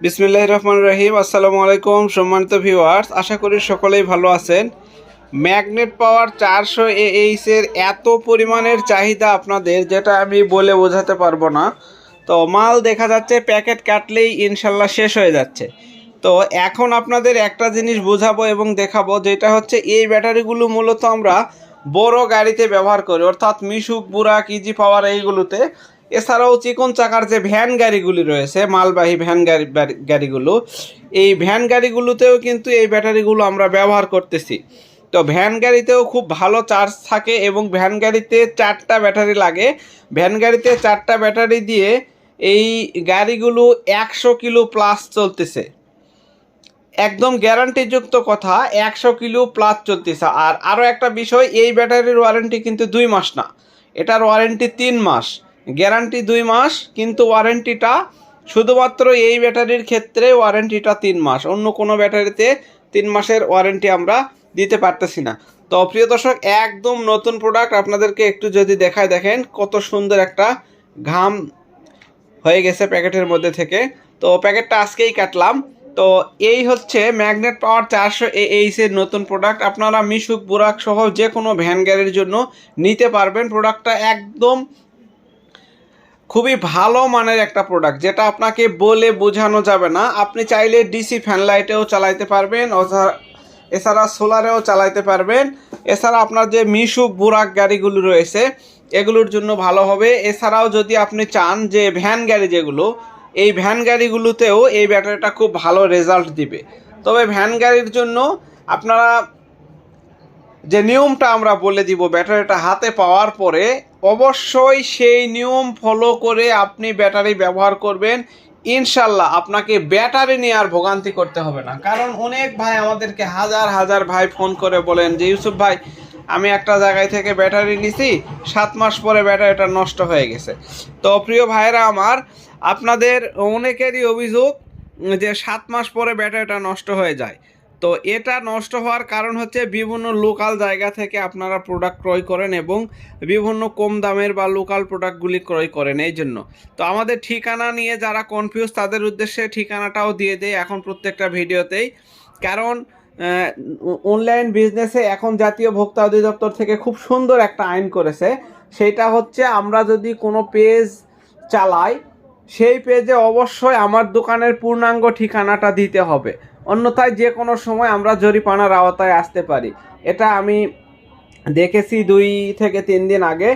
বিসমিল্লাহ রহমান রহিম। আসসালামু আলাইকুম সম্মানিত ভিউয়ার্স, আশা করি সকলেই ভালো আছেন। ম্যাগনেট পাওয়ার চারশো এইচের এত পরিমাণের চাহিদা আপনাদের, যেটা আমি বলে বোঝাতে পারব না। তো মাল দেখা যাচ্ছে প্যাকেট কাটলেই ইনশাল্লাহ শেষ হয়ে যাচ্ছে। তো এখন আপনাদের একটা জিনিস বোঝাবো এবং দেখাবো, যেটা হচ্ছে এই ব্যাটারিগুলো মূলত আমরা বড় গাড়িতে ব্যবহার করি, অর্থাৎ মিশুক, বুরাক, ইজি পাওয়ার, এইগুলোতে। এছাড়াও চিকন চাকার যে ভ্যান গাড়িগুলি রয়েছে, মালবাহী ভ্যান গাড়ি গাড়িগুলো, এই ভ্যান গাড়িগুলোতেও কিন্তু এই ব্যাটারিগুলো আমরা ব্যবহার করতেছি। তো ভ্যান গাড়িতেও খুব ভালো চার্জ থাকে এবং ভ্যান গাড়িতে চারটা ব্যাটারি লাগে। ভ্যান গাড়িতে চারটা ব্যাটারি দিয়ে এই গাড়িগুলো একশো কিলো প্লাস চলতেছে। একদম গ্যারান্টিযুক্ত কথা, একশো কিলো প্লাস চলতেছে। আর আরও একটা বিষয়, এই ব্যাটারির ওয়ারেন্টি কিন্তু দুই মাস না। এটার ওয়ারেন্টি তিন মাস। গ্যারান্টি দুই মাস, কিন্তু ওয়ারেন্টিটা শুধুমাত্র এই ব্যাটারির ক্ষেত্রে ওয়ারেন্টিটা তিন মাস। অন্য কোনো ব্যাটারিতে তিন মাসের ওয়ারেন্টি আমরা দিতে পারতেছি না। তো প্রিয় দর্শক, একদম নতুন প্রোডাক্ট আপনাদেরকে একটু যদি দেখায় দেখেন, কত সুন্দর একটা ঘাম হয়ে গেছে প্যাকেটের মধ্যে থেকে। তো প্যাকেটটা আজকেই কাটলাম। তো এই হচ্ছে ম্যাগনেট পাওয়ার চারশো এইচের নতুন প্রোডাক্ট আপনারা মিশুক, বুরাক সহ যে কোনো ভ্যান গাড়ির জন্য নিতে পারবেন। প্রোডাক্টটা একদম খুবই ভালো মানের একটা প্রোডাক্ট যেটা আপনাকে বলে বোঝানো যাবে না। আপনি চাইলে ডিসি ফ্যান লাইটেও চালাইতে পারবেন এছাড়া সোলারেও চালাইতে পারবেন। এছাড়া আপনার যে মিশুক বুরাক গাড়িগুলো রয়েছে, এগুলোর জন্য ভালো হবে। এছাড়াও যদি আপনি চান যে ভ্যান গাড়ি যেগুলো, এই ভ্যান গাড়িগুলোতেও এই ব্যাটারিটা খুব ভালো রেজাল্ট দিবে। তবে ভ্যান গাড়ির জন্য আপনারা যে নিয়মটা আমরা বলে দিব ব্যাটারিটা হাতে পাওয়ার পরে, অবশ্যই সেই নিয়ম ফলো করে আপনি ব্যাটারি ব্যবহার করবেন। ইনশাল্লাহ আপনাকে ব্যাটারি নিয়ে আর ভোগান্তি করতে হবে না। কারণ অনেক ভাই আমাদেরকে হাজার হাজার ভাই ফোন করে বলেন যে, ইউসুফ ভাই, আমি একটা জায়গায় থেকে ব্যাটারি নিছি, সাত মাস পরে ব্যাটারিটা নষ্ট হয়ে গেছে। তো প্রিয় ভাইরা আমার, আপনাদের অনেকেরই অভিযোগ যে সাত মাস পরে ব্যাটারিটা নষ্ট হয়ে যায়। তো এটা নষ্ট হওয়ার কারণ হচ্ছে বিভিন্ন লোকাল জায়গা থেকে আপনারা প্রোডাক্ট ক্রয় করেন এবং বিভিন্ন কম দামের বা লোকাল প্রোডাক্টগুলি ক্রয় করেন এই জন্য। তো আমাদের ঠিকানা নিয়ে যারা কনফিউজ তাদের উদ্দেশ্যে ঠিকানাটাও দিয়ে দেয় এখন প্রত্যেকটা ভিডিওতেই। কারণ অনলাইন বিজনেসে এখন জাতীয় ভোক্তা অধিদপ্তর থেকে খুব সুন্দর একটা আইন করেছে। সেটা হচ্ছে আমরা যদি কোনো পেজ চালাই, সেই পেজে অবশ্যই আমার দোকানের পূর্ণাঙ্গ ঠিকানাটা দিতে হবে। অন্যথায় যে কোনো সময় আমরা জরিপানার আওতায় আসতে পারি। এটা আমি দেখেছি দুই থেকে তিন দিন আগে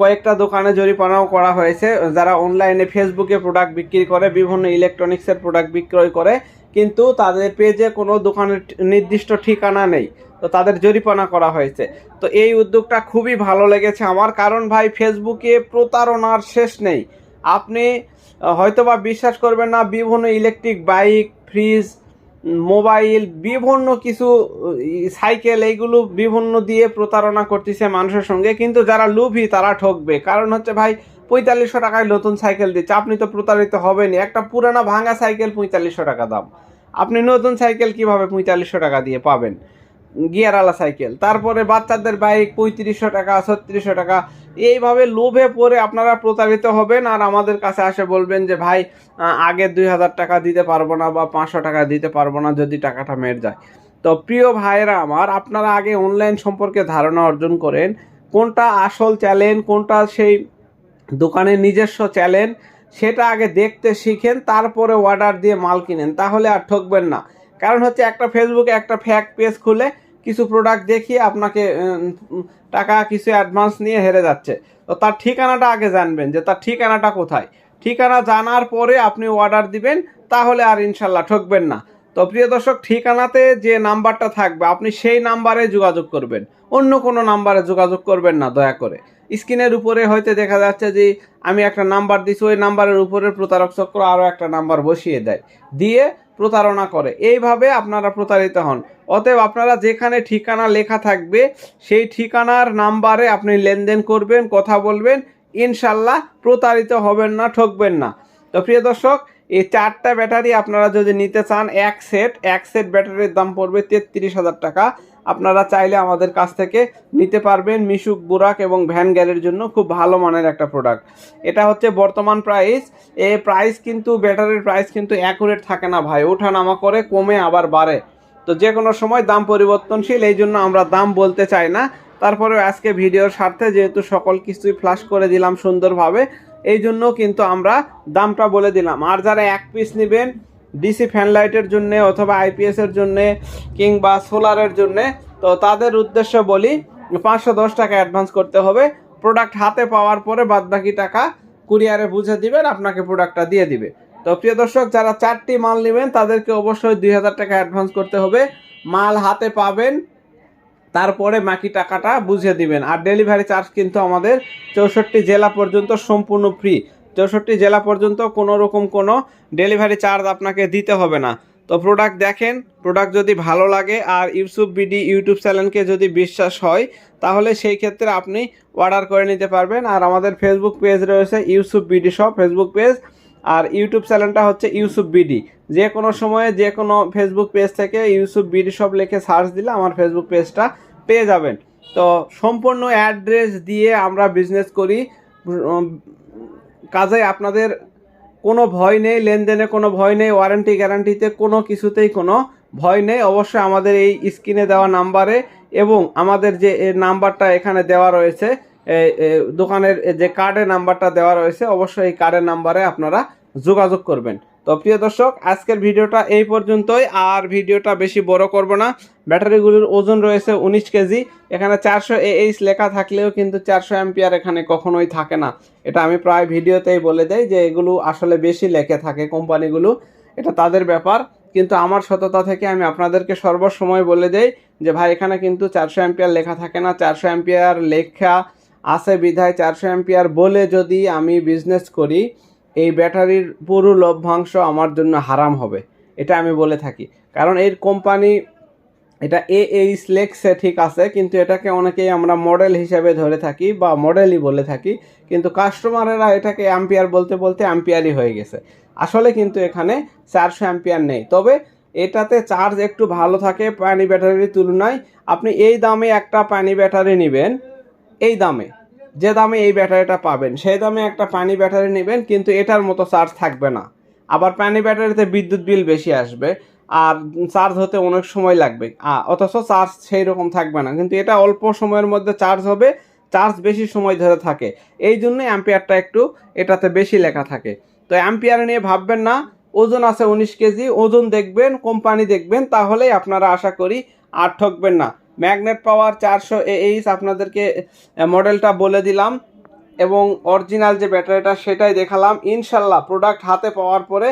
কয়েকটা দোকানে জরিপানাও করা হয়েছে, যারা অনলাইনে ফেসবুকে প্রোডাক্ট বিক্রি করে, বিভিন্ন ইলেকট্রনিক্সের প্রোডাক্ট বিক্রয় করে, কিন্তু তাদের পেজে কোনো দোকানের নির্দিষ্ট ঠিকানা নেই। তো তাদের জরিপানা করা হয়েছে। তো এই উদ্যোগটা খুবই ভালো লেগেছে আমার, কারণ ভাই ফেসবুকে প্রতারণার শেষ নেই। আপনি হয়তোবা বিশ্বাস করবেন না, বিভিন্ন ইলেকট্রিক বাইক ফ্রিজ মোবাইল, বিভিন্ন কিছু সাইকেল, এইগুলো বিভিন্ন দিয়ে প্রতারণা করতেছে মানুষের সঙ্গে। কিন্তু যারা লুভি, তারা ঠকবে। কারণ হচ্ছে ভাই, পঁয়তাল্লিশশো টাকায় নতুন সাইকেল দিচ্ছে। আপনি তো প্রতারিত হবেনি একটা পুরানা ভাঙা সাইকেল পঁয়তাল্লিশশো টাকা দাম। আপনি নতুন সাইকেল কীভাবে পঁয়তাল্লিশশো টাকা দিয়ে পাবেন? গিয়ারওয়ালা সাইকেল। তারপরে বাচ্চাদের বাইক পঁয়ত্রিশশো টাকা, ছত্রিশশো টাকা। এইভাবে লোভে পড়ে আপনারা প্রতারিত হবেন আর আমাদের কাছে আসে বলবেন যে, ভাই আগে দুই হাজার টাকা দিতে পারব না বা পাঁচশো টাকা দিতে পারব না যদি টাকাটা মেট যায়। তো প্রিয় ভাইয়েরা আমার, আপনারা আগে অনলাইন সম্পর্কে ধারণা অর্জন করেন। কোনটা আসল চ্যালেঞ্জ কোনটা সেই দোকানের নিজস্ব চ্যালেঞ্জ সেটা আগে দেখতে শিখেন, তারপরে অর্ডার দিয়ে মাল কিনেন। তাহলে আর ঠকবেন না। কারণ হচ্ছে একটা ফেসবুকে একটা ফ্যাক পেজ খুলে কিছু প্রোডাক্ট দেখিয়ে আপনাকে টাকা কিছু অ্যাডভান্স নিয়ে হেরে যাচ্ছে। তো তার ঠিকানাটা আগে জানবেন যে তার ঠিকানাটা কোথায়। ঠিকানা জানার পরে আপনি অর্ডার দিবেন, তাহলে আর ইনশাল্লাহ ঠকবেন না। তো প্রিয় দর্শক, ঠিকানাতে যে নাম্বারটা থাকবে, আপনি সেই নাম্বারে যোগাযোগ করবেন। অন্য কোনো নাম্বারে যোগাযোগ করবেন না, দয়া করে। স্ক্রিনের উপরে হয়তো দেখা যাচ্ছে যে আমি একটা নাম্বার দিছি, ওই নাম্বারের উপরে প্রতারক চক্র আরও একটা নাম্বার বসিয়ে দেয়। দিয়ে প্রতারণা করে। এইভাবে আপনারা প্রতারিত হন। অতএব আপনারা যেখানে ঠিকানা লেখা থাকবে, সেই ঠিকানার নাম্বারে আপনি লেনদেন করবেন, কথা বলবেন। ইনশাল্লাহ প্রতারিত হবেন না, ঠকবেন না। তো প্রিয় দর্শক এই চারটা ব্যাটারি আপনারা যদি নিতে চান, এক সেট এক সেট ব্যাটারির দাম পড়বে তেত্রিশ হাজার টাকা। আপনারা চাইলে আমাদের কাছ থেকে নিতে পারবেন মিশুক, বুরাক এবং ভ্যান গ্যালের জন্য খুব ভালো মানের একটা প্রোডাক্ট এটা হচ্ছে বর্তমান প্রাইস এই প্রাইস কিন্তু, ব্যাটারির প্রাইস কিন্তু অ্যাকুরেট থাকে না ভাই। ওঠা নামা করে কমে আবার বাড়ে। তো যে কোনো সময় দাম পরিবর্তনশীল, এই জন্য আমরা দাম বলতে চাই না। তারপরে আজকে ভিডিওর স্বার্থে যেহেতু সকল কিছুই ফ্লাশ করে দিলাম সুন্দরভাবে এই জন্য কিন্তু আমরা দামটা বলে দিলাম। আর যারা এক পিস নেবেন ডিসি ফ্যান লাইটের জন্য অথবা আইপিএস এর জন্য কিংবা সোলারের জন্য, তো তাদের উদ্দেশ্য বলি পাঁচশো দশ টাকা অ্যাডভান্স করতে হবে। প্রোডাক্ট হাতে পাওয়ার পরে বাদবাকি টাকা কুরিয়ারে বুঝে দিবেন, আপনাকে প্রোডাক্টটা দিয়ে দিবে। তো প্রিয় দর্শক, যারা চারটি মাল নেবেন, তাদেরকে অবশ্যই দুই হাজার টাকা অ্যাডভান্স করতে হবে। মাল হাতে পাবেন তারপরে বাকি টাকাটা বুঝিয়ে দিবেন। আর ডেলিভারি চার্জ কিন্তু আমাদের চৌষট্টি জেলা পর্যন্ত সম্পূর্ণ ফ্রি চৌষট্টি জেলা পর্যন্ত কোনো রকম কোনো ডেলিভারি চার্জ আপনাকে দিতে হবে না। তো প্রোডাক্ট দেখেন প্রোডাক্ট যদি ভালো লাগে আর ইউসুফ বিডি ইউটিউব চ্যানেলকে যদি বিশ্বাস হয়, তাহলে সেই ক্ষেত্রে আপনি অর্ডার করে নিতে পারবেন। আর আমাদের ফেসবুক পেজ রয়েছে Yusuf BD shop Facebook page আর ইউটিউব চ্যানেলটা হচ্ছে ইউসুফ বিডি। যে কোনো সময়ে যে কোনো ফেসবুক পেজ থেকে ইউসুফ বিডি শপ লিখে সার্চ দিলে আমার ফেসবুক পেজটা পেয়ে যাবেন। তো সম্পূর্ণ অ্যাড্রেস দিয়ে আমরা বিজনেস করি। কাজে আপনাদের কোনো ভয় নেই, লেনদেনে কোনো ভয় নেই ওয়ারেন্টি গ্যারান্টিতে কোনো কিছুতেই কোনো ভয় নেই। অবশ্যই আমাদের এই স্ক্রিনে দেওয়া নাম্বারে এবং আমাদের যে নাম্বারটা এখানে দেওয়া রয়েছে দোকানের যে কার্ডের নাম্বারটা দেওয়া রয়েছে, অবশ্যই এই কার্ডের নাম্বারে আপনারা যোগাযোগ করবেন। তো প্রিয় দর্শক, আজকের ভিডিওটা এই পর্যন্তই। আর ভিডিওটা বেশি বড় করব না। ব্যাটারিগুলোর ওজন রয়েছে উনিশ কেজি। এখানে চারশো এইচ লেখা থাকলেও কিন্তু চারশো অ্যাম্পিয়ার এখানে কখনোই থাকে না। এটা আমি প্রায় ভিডিওতেই বলে দেই যে এগুলো আসলে বেশি লেখে থাকে কোম্পানিগুলো। এটা তাদের ব্যাপার। কিন্তু আমার সততা থেকে আমি আপনাদেরকে সর্বসময় বলে দেই যে ভাই, এখানে কিন্তু চারশো অ্যাম্পিয়ার লেখা থাকে না। চারশো অ্যাম্পিয়ার লেখা আছে বিধায় চারশো অ্যাম্পিয়ার বলে যদি আমি বিজনেস করি এই ব্যাটারির পুরো লভ্যাংশ আমার জন্য হারাম হবে, এটা আমি বলে থাকি। কারণ এর কোম্পানি, এটা এ এইচ লেখছে ঠিক আছে, কিন্তু এটাকে অনেকেই আমরা মডেল হিসেবে ধরে থাকি বা মডেলই বলে থাকি, কিন্তু কাস্টমারেরা এটাকে অ্যাম্পিয়ার বলতে বলতে অ্যাম্পিয়ারই হয়ে গেছে। আসলে কিন্তু এখানে চারশো অ্যাম্পিয়ার নেই। তবে এটাতে চার্জ একটু ভালো থাকে পানি ব্যাটারির তুলনায়। আপনি এই দামে একটা পানি ব্যাটারি নেবেন, এই দামে। যে দামে এই ব্যাটারিটা পাবেন, সেই দামে একটা পানি ব্যাটারি নেবেন, কিন্তু এটার মতো চার্জ থাকবে না। আবার পানি ব্যাটারিতে বিদ্যুৎ বিল বেশি আসবে, আর চার্জ হতে অনেক সময় লাগবে। অথচ চার্জ সেই রকম থাকবে না, কিন্তু এটা অল্প সময়ের মধ্যে চার্জ হবে, চার্জ বেশি সময় ধরে থাকে। এই জন্যই অ্যাম্পিয়ারটা একটু এটাতে বেশি লেখা থাকে। তো অ্যাম্পিয়ার নিয়ে ভাববেন না, ওজন আছে উনিশ কেজি, ওজন দেখবেন, কোম্পানি দেখবেন, তাহলেই আপনারা আশা করি আর ঠকবেন না। ম্যাগনেট পাওয়ার চারশো এইচ আপনাদেরকে মডেলটা বলে দিলাম। এবং অরিজিনাল যে ব্যাটারিটা সেটাই দেখালাম। ইনশাল্লাহ প্রোডাক্ট হাতে পাওয়ার পরে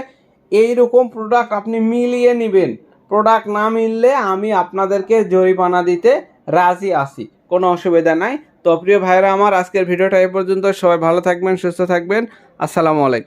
এই রকম প্রোডাক্ট আপনি মিলিয়ে নেবেন। প্রোডাক্ট না মিললে আমি আপনাদেরকে জরিমানা দিতে রাজি আসি কোনো অসুবিধা নাই। তো প্রিয় ভাইরা আমার আজকের ভিডিওটা এই পর্যন্ত। সবাই ভালো থাকবেন, সুস্থ থাকবেন। আসসালামু আলাইকুম।